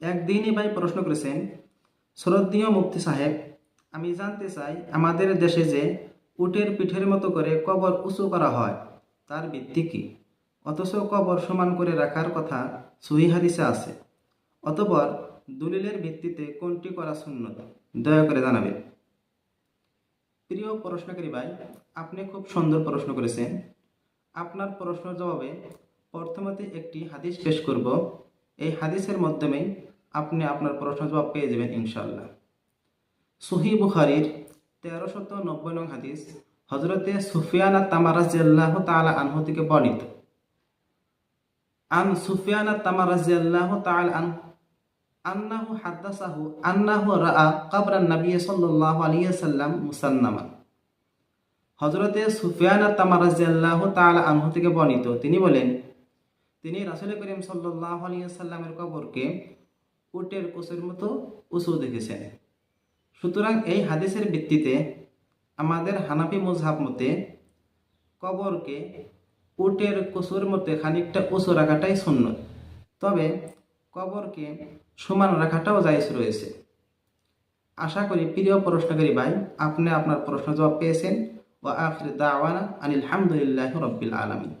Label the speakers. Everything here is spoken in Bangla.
Speaker 1: একদিনই ভাই প্রশ্ন করেছেন শ্রদ্ধীয় মুফতি সাহেব, আমি জানতে চাই, আমাদের দেশে যে উটের পিঠের মতো করে কবর উঁচু করা হয়, তার ভিত্তি কি? অথচ কবর সমান করে রাখার কথা সহি হাদিসে আছে। অতপর দলিলের ভিত্তিতে কোনটি করা সুন্নত? দয়া করে জানাবেন। প্রিয় প্রশ্নকারী ভাই, আপনি খুব সুন্দর প্রশ্ন করেছেন। আপনার প্রশ্নের জবাবে প্রথমতে একটি হাদিস পেশ করব। এই হাদিসের মাধ্যমে আপনি আপনার প্রশ্ন জবাব পেয়ে যাবেন ইনশাল্লাহ সহি বুখারির তেরোশত নব্বই নং হাদিস হজরতে সুফিয়ানা তামারাজিয়াল্লাহ তাআলা আনহু থেকে বর্ণিত। আন সুফিয়ানা তামারাজিয়াল্লাহ তাআলা আনহু আন্নাহু হাদ্দাসাহু, আন্নাহু রাআ কবরান নবী সাল্লাল্লাহু আলাইহি সাল্লাম মুসান্নামান হজরতে সুফিয়ানা তামারাজিয়াল্লাহ তাআলা আনহু থেকে বর্ণিত। তিনি বলেন তিনি রাসূল করিম সাল্লাল্লাহু আলাইহি সাল্লামের কবরকে উটের কোষের মতো উঁচু দেখেছেন। সুতরাং এই হাদিসের ভিত্তিতে আমাদের হানাফি মুজহাব মতে কবরকে উটের কসুর মতে খানিকটা উঁচু রাখাটাই সুন্নত। তবে কবরকে সমান রাখাটাও জায়জ রয়েছে। আশা করি প্রিয় প্রশ্নকারী ভাই, আপনি আপনার প্রশ্ন জবাব পেয়েছেন। ও আখির দাওয়ানা আনিল হামদুলিল্লাহ রব্বিল আলমিন।